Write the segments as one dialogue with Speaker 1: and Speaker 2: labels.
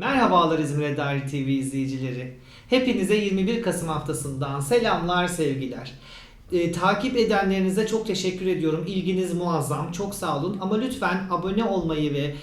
Speaker 1: Merhabalar İzmir'e dair TV izleyicileri. Hepinize 21 Kasım haftasından selamlar, sevgiler. Ee, takip edenlerinize çok teşekkür ediyorum. İlginiz muazzam. Çok sağ olun. Ama lütfen abone olmayı ve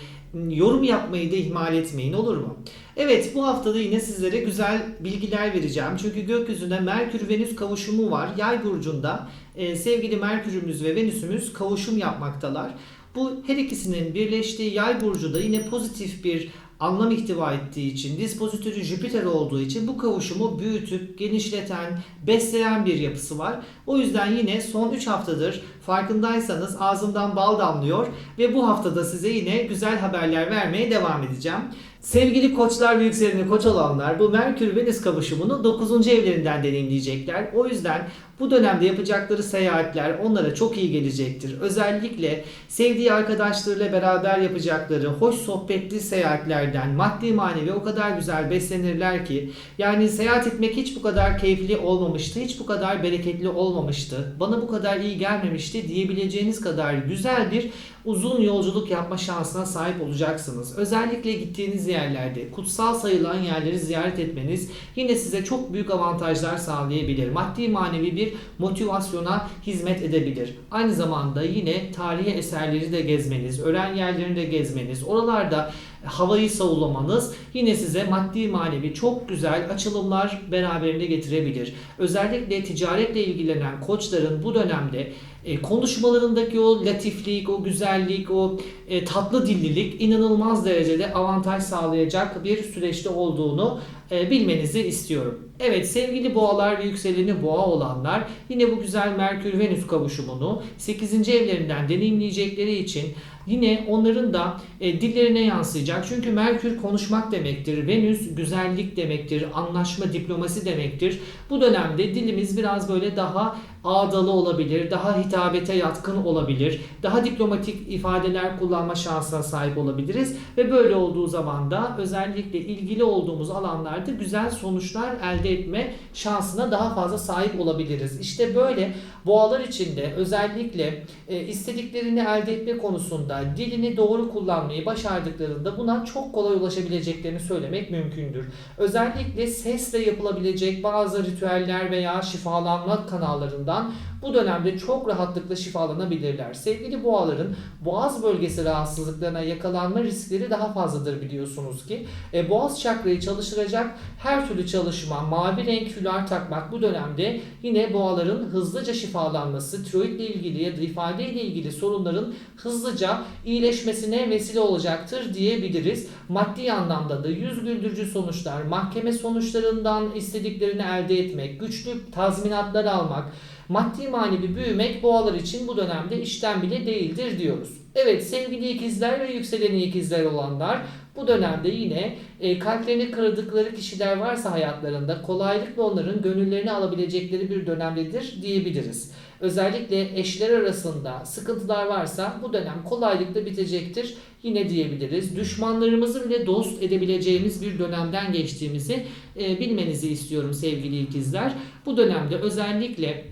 Speaker 1: yorum yapmayı da ihmal etmeyin olur mu? Evet bu haftada yine sizlere güzel bilgiler vereceğim. Çünkü gökyüzünde Merkür-Venüs kavuşumu var. Yay burcunda e, sevgili Merkür'ümüz ve Venüs'ümüz kavuşum yapmaktalar. Bu her ikisinin birleştiği yay burcu da yine pozitif bir anlam ihtiva ettiği için, dispozitörü Jüpiter olduğu için bu kavuşumu büyütüp, genişleten, besleyen bir yapısı var. O yüzden yine son 3 haftadır farkındaysanız ağzımdan bal damlıyor ve bu haftada size yine güzel haberler vermeye devam edeceğim. Sevgili koçlar ve yükseleni koç olanlar bu Merkür-Venüs kavuşumunu 9. evlerinden deneyimleyecekler. O yüzden bu dönemde yapacakları seyahatler onlara çok iyi gelecektir. Özellikle sevdiği arkadaşlarıyla beraber yapacakları hoş sohbetli seyahatlerden maddi manevi o kadar güzel beslenirler ki yani seyahat etmek hiç bu kadar keyifli olmamıştı, hiç bu kadar bereketli olmamıştı, bana bu kadar iyi gelmemişti diyebileceğiniz kadar güzel bir uzun yolculuk yapma şansına sahip olacaksınız. Özellikle gittiğiniz yerlerde kutsal sayılan yerleri ziyaret etmeniz yine size çok büyük avantajlar sağlayabilir. Maddi manevi bir motivasyona hizmet edebilir. Aynı zamanda yine tarihi eserleri de gezmeniz, ölen yerlerini de gezmeniz, oralarda havayı savulamanız yine size maddi manevi çok güzel açılımlar beraberinde getirebilir. Özellikle ticaretle ilgilenen koçların bu dönemde e, konuşmalarındaki o latiflik, o güzellik, o e, tatlı dillilik inanılmaz derecede avantaj sağlayacak bir süreçte olduğunu e, bilmenizi istiyorum. Evet sevgili boğalar ve yükseleni boğa olanlar yine bu güzel Merkür-Venüs kavuşumunu 8. evlerinden deneyimleyecekleri için yine onların da e, dillerine yansıyacak. Çünkü Merkür konuşmak demektir. Venüs güzellik demektir. Anlaşma, diplomasi demektir. Bu dönemde dilimiz biraz böyle daha ağdalı olabilir, daha hitabete yatkın olabilir, daha diplomatik ifadeler kullanma şansına sahip olabiliriz. Ve böyle olduğu zaman da özellikle ilgili olduğumuz alanlarda güzel sonuçlar elde etme şansına daha fazla sahip olabiliriz. İşte böyle boğalar içinde özellikle e, istediklerini elde etme konusunda dilini doğru kullanmayı başardıklarında buna çok kolay ulaşabileceklerini söylemek mümkündür. Özellikle sesle yapılabilecek bazı ritüeller veya şifalanma kanallarından bu dönemde çok rahatlıkla şifalanabilirler. Sevgili boğaların boğaz bölgesi rahatsızlıklarına yakalanma riskleri daha fazladır biliyorsunuz ki. E, boğaz çakrayı çalıştıracak her türlü çalışma, mavi renk fülar takmak bu dönemde yine boğaların hızlıca şifalanması, tiroidle ilgili ya da ifadeyle ilgili sorunların hızlıca iyileşmesine vesile olacaktır diyebiliriz. Maddi anlamda da yüz güldürücü sonuçlar, mahkeme sonuçlarından istediklerini elde etmek, güçlü tazminatlar almak, maddi manevi büyümek boğalar için bu dönemde işten bile değildir diyoruz. Evet sevgili ikizler ve yükseleni ikizler olanlar bu dönemde yine e, kalplerini kırdıkları kişiler varsa hayatlarında kolaylıkla onların gönüllerini alabilecekleri bir dönemdedir diyebiliriz. Özellikle eşler arasında sıkıntılar varsa bu dönem kolaylıkla bitecektir yine diyebiliriz. Düşmanlarımızı bile dost edebileceğimiz bir dönemden geçtiğimizi e, bilmenizi istiyorum sevgili ikizler. Bu dönemde özellikle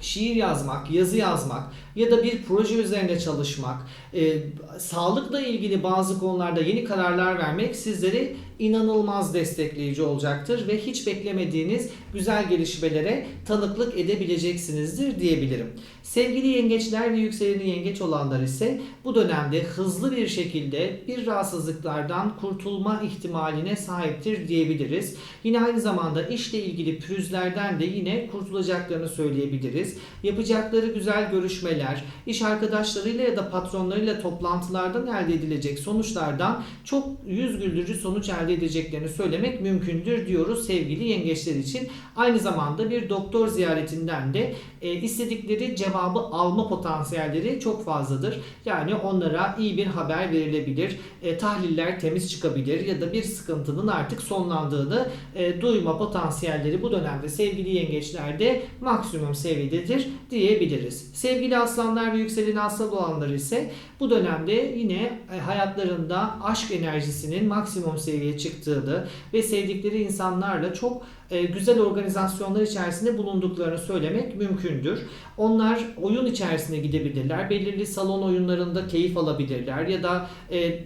Speaker 1: şiir yazmak, yazı yazmak ya da bir proje üzerinde çalışmak, e, sağlıkla ilgili bazı konularda yeni kararlar vermek sizleri inanılmaz destekleyici olacaktır ve hiç beklemediğiniz güzel gelişmelere tanıklık edebileceksinizdir diyebilirim. Sevgili yengeçler ve yükseleni yengeç olanlar ise bu dönemde hızlı bir şekilde bir rahatsızlıklardan kurtulma ihtimaline sahiptir diyebiliriz. Yine aynı zamanda işle ilgili pürüzlerden de yine kurtulacaklarını söyleyebiliriz. Yapacakları güzel görüşmeler, iş arkadaşlarıyla ya da patronlarıyla toplantılardan elde edilecek sonuçlardan çok yüz güldürücü sonuç elde edeceklerini söylemek mümkündür diyoruz sevgili yengeçler için. Aynı zamanda bir doktor ziyaretinden de e, istedikleri cevabı alma potansiyelleri çok fazladır. Yani onlara iyi bir haber verilebilir, e, tahliller temiz çıkabilir ya da bir sıkıntının artık sonlandığını e, duyma potansiyelleri bu dönemde sevgili yengeçlerde maksimum seviyededir diyebiliriz. Sevgili aslanlar ve yükseleni aslan olanlar ise bu dönemde yine e, hayatlarında aşk enerjisinin maksimum ortaya çıktığını ve sevdikleri insanlarla çok e, güzel organizasyonlar içerisinde bulunduklarını söylemek mümkündür. Onlar oyun içerisine gidebilirler. Belirli salon oyunlarında keyif alabilirler ya da e, e,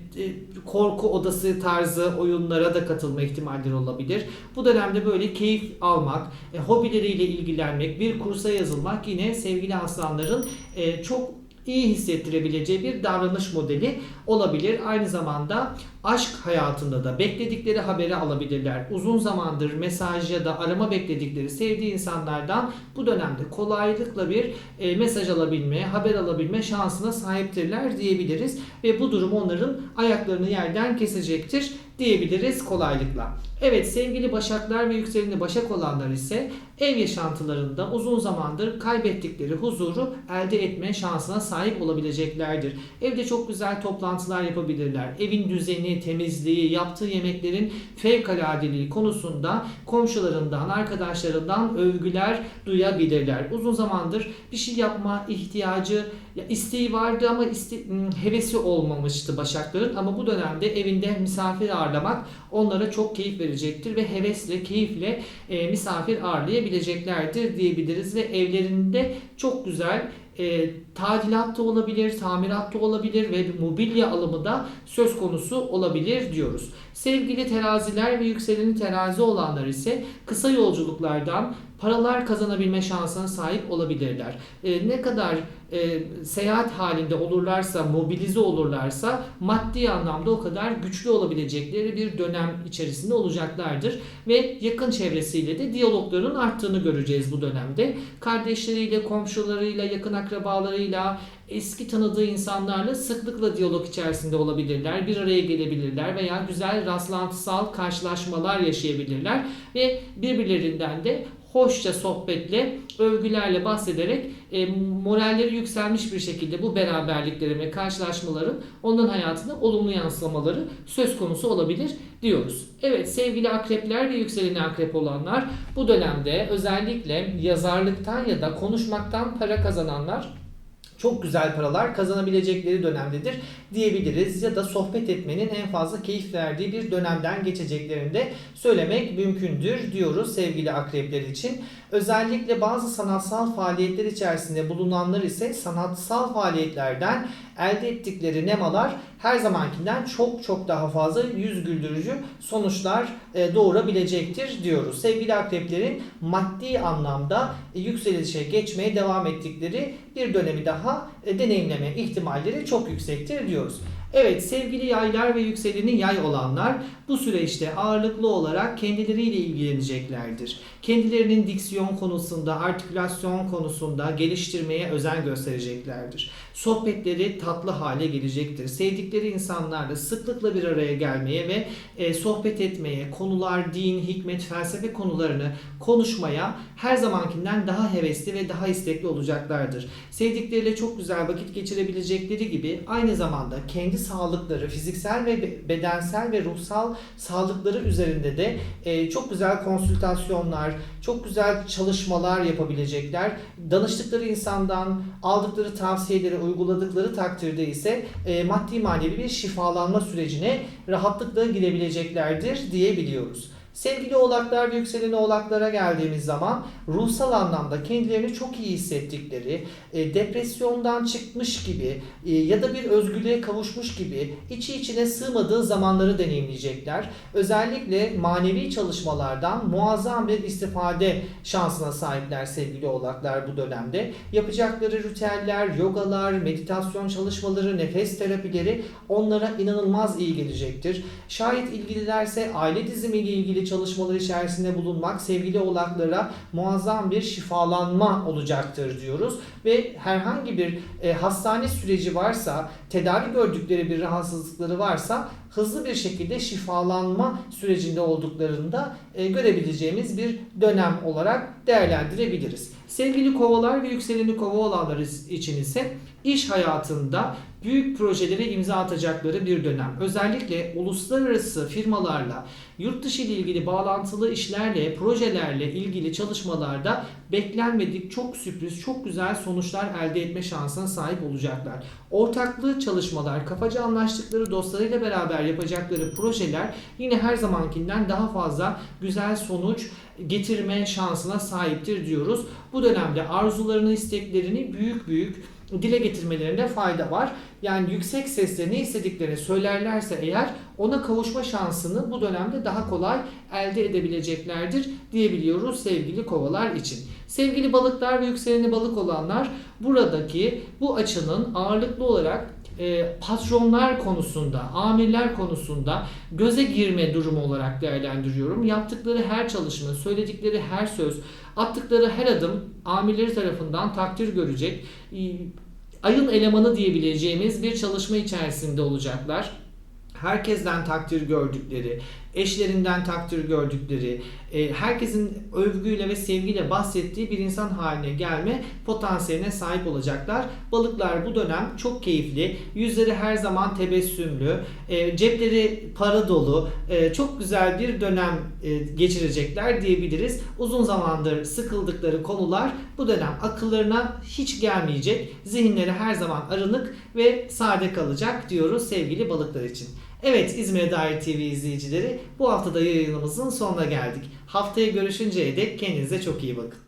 Speaker 1: korku odası tarzı oyunlara da katılma ihtimalleri olabilir. Bu dönemde böyle keyif almak, hobileriyle ilgilenmek, bir kursa yazılmak yine sevgili aslanların çok iyi hissettirebileceği bir davranış modeli olabilir. Aynı zamanda aşk hayatında da bekledikleri haberi alabilirler. Uzun zamandır mesaj ya da arama bekledikleri sevdiği insanlardan bu dönemde kolaylıkla bir e, mesaj alabilme, haber alabilme şansına sahiptirler diyebiliriz. Ve bu durum onların ayaklarını yerden kesecektir diyebiliriz kolaylıkla. Evet sevgili başaklar ve yükseleni başak olanlar ise ev yaşantılarında uzun zamandır kaybettikleri huzuru elde etme şansına sahip olabileceklerdir. Evde çok güzel toplantılar yapabilirler. Evin düzeni, temizliği, yaptığı yemeklerin fevkaladeliği konusunda komşularından, arkadaşlarından övgüler duyabilirler. Uzun zamandır bir şey yapma ihtiyacı, ya isteği vardı ama iste, hevesi olmamıştı Başakların ama bu dönemde evinde misafir ağırlamak onlara çok keyif verecektir ve hevesle, keyifle e, misafir ağırlayabileceklerdir diyebiliriz ve evlerinde çok güzel e, tadilat da olabilir, tamirat da olabilir ve mobilya alımı da söz konusu olabilir diyoruz. Sevgili teraziler ve yükseleni terazi olanlar ise kısa yolculuklardan paralar kazanabilme şansına sahip olabilirler. E, ne kadar e, seyahat halinde olurlarsa, mobilize olurlarsa maddi anlamda o kadar güçlü olabilecekleri bir dönem içerisinde olacaklardır. Ve yakın çevresiyle de diyalogların arttığını göreceğiz bu dönemde. Kardeşleriyle, komşularıyla, yakın akrabalarıyla, eski tanıdığı insanlarla sıklıkla diyalog içerisinde olabilirler. Bir araya gelebilirler veya güzel rastlantısal karşılaşmalar yaşayabilirler. Ve birbirlerinden de hoşça sohbetle, övgülerle bahsederek e, moralleri yükselmiş bir şekilde bu beraberliklerin ve karşılaşmaların onların hayatına olumlu yansımaları söz konusu olabilir diyoruz. Evet sevgili akrepler ve yükseleni akrep olanlar bu dönemde özellikle yazarlıktan ya da konuşmaktan para kazananlar çok güzel paralar kazanabilecekleri dönemdedir diyebiliriz ya da sohbet etmenin en fazla keyif verdiği bir dönemden geçeceklerini de söylemek mümkündür diyoruz sevgili akrepler için. Özellikle bazı sanatsal faaliyetler içerisinde bulunanlar ise sanatsal faaliyetlerden elde ettikleri nemalar her zamankinden çok çok daha fazla yüz güldürücü sonuçlar e, doğurabilecektir diyoruz. Sevgili akreplerin maddi anlamda yükselişe geçmeye devam ettikleri bir dönemi daha e, deneyimleme ihtimalleri çok yüksektir diyoruz. Evet sevgili yaylar ve yükseleni yay olanlar bu süreçte ağırlıklı olarak kendileriyle ilgileneceklerdir. Kendilerinin diksiyon konusunda, artikülasyon konusunda geliştirmeye özen göstereceklerdir. Sohbetleri tatlı hale gelecektir. Sevdikleri insanlarla sıklıkla bir araya gelmeye ve e, sohbet etmeye, konular, din, hikmet, felsefe konularını konuşmaya her zamankinden daha hevesli ve daha istekli olacaklardır. Sevdikleriyle çok güzel vakit geçirebilecekleri gibi aynı zamanda kendi sağlıkları, fiziksel ve bedensel ve ruhsal sağlıkları üzerinde de e, çok güzel konsültasyonlar, çok güzel çalışmalar yapabilecekler. Danıştıkları insandan aldıkları tavsiyeleri uyguladıkları takdirde ise e, maddi manevi bir şifalanma sürecine rahatlıkla girebileceklerdir diyebiliyoruz. Sevgili oğlaklar ve yükselen oğlaklara geldiğimiz zaman ruhsal anlamda kendilerini çok iyi hissettikleri, e, depresyondan çıkmış gibi e, ya da bir özgürlüğe kavuşmuş gibi içi içine sığmadığı zamanları deneyimleyecekler. Özellikle manevi çalışmalardan muazzam bir istifade şansına sahipler sevgili oğlaklar bu dönemde. Yapacakları ritüeller, yogalar, meditasyon çalışmaları, nefes terapileri onlara inanılmaz iyi gelecektir. Şayet ilgililerse aile dizimiyle ilgili çalışmalar içerisinde bulunmak sevgili oğlaklara muazzam bir şifalanma olacaktır diyoruz. Ve herhangi bir e, hastane süreci varsa, tedavi gördükleri bir rahatsızlıkları varsa hızlı bir şekilde şifalanma sürecinde olduklarında e, görebileceğimiz bir dönem olarak değerlendirebiliriz. Sevgili kovalar ve yükseleni kova olanlar için ise iş hayatında büyük projelere imza atacakları bir dönem. Özellikle uluslararası firmalarla, yurt dışı ile ilgili bağlantılı işlerle, projelerle ilgili çalışmalarda beklenmedik, çok sürpriz, çok güzel sonuçlar elde etme şansına sahip olacaklar. Ortaklı çalışmalar, kafaca anlaştıkları dostlarıyla beraber yapacakları projeler yine her zamankinden daha fazla güzel sonuç getirme şansına sahiptir diyoruz. Bu dönemde arzularını, isteklerini büyük büyük dile getirmelerinde fayda var. Yani yüksek sesle ne istediklerini söylerlerse eğer ona kavuşma şansını bu dönemde daha kolay elde edebileceklerdir diyebiliyoruz sevgili kovalar için. Sevgili balıklar ve yükseleni balık olanlar buradaki bu açının ağırlıklı olarak e, patronlar konusunda, amirler konusunda göze girme durumu olarak değerlendiriyorum. Yaptıkları her çalışma, söyledikleri her söz, attıkları her adım amirleri tarafından takdir görecek. Ayın elemanı diyebileceğimiz bir çalışma içerisinde olacaklar. Herkesten takdir gördükleri, eşlerinden takdir gördükleri, e, herkesin övgüyle ve sevgiyle bahsettiği bir insan haline gelme potansiyeline sahip olacaklar. Balıklar bu dönem çok keyifli, yüzleri her zaman tebessümlü, e, cepleri para dolu, e, çok güzel bir dönem geçirecekler diyebiliriz. Uzun zamandır sıkıldıkları konular bu dönem akıllarına hiç gelmeyecek. Zihinleri her zaman arınık ve sade kalacak diyoruz sevgili balıklar için. Evet İzmir'e dair TV izleyicileri bu haftada yayınımızın sonuna geldik. Haftaya görüşünceye dek kendinize çok iyi bakın.